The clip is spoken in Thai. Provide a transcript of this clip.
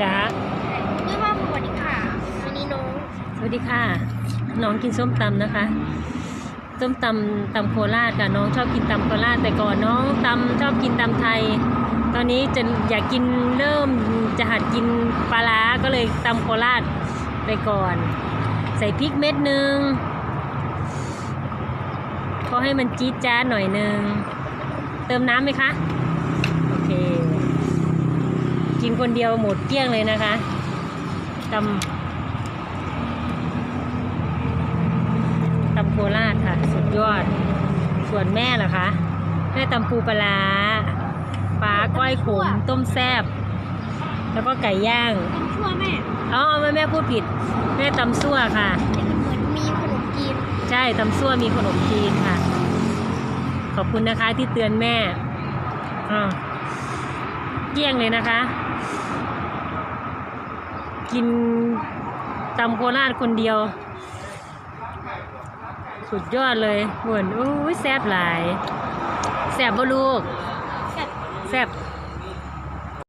จ้าด้วยว่าสวัสดีค่ะวันนี้น้อง สวัสดีค่ะ น้องกินส้มตำนะคะส้มตำตำโคราชค่ะน้องชอบกินตำโคราชแต่ก่อนน้องตำชอบกินตำไทย ตอนนี้จะอยากกินเริ่มจะหัดกินปลาร้าก็เลยตำโคราชไปก่อน ใส่พริกเม็ดหนึ่งก็ให้มันจี๊ดจ๊าดหน่อยหนึ่งเติมน้ำไหมคะ โอเค กินคนเดียวหมดเกลี้ยงเลยนะคะตำตำโคราชค่ะ สุดยอด ส่วนแม่ล่ะคะแม่ตำปูปลาร้าปลาก้อยขมต้มแซบแล้วก็ไก่ย่างต้องชั่วแม่อ๋อแม่แม่พูดผิด แม่ตำซั่วค่ะเหมือนมีขนมจีนใช่ตำซั่วมีขนมจีนค่ะ ขอบคุณนะคะที่เตือนแม่อ่า เกลี้ยงเลยนะคะ กินตำโคราชคนเดียว สุดยอดเลยเหมือนโอ้ยแซ่บหลาย แซ่บบ่ลูกแบบแซ่บ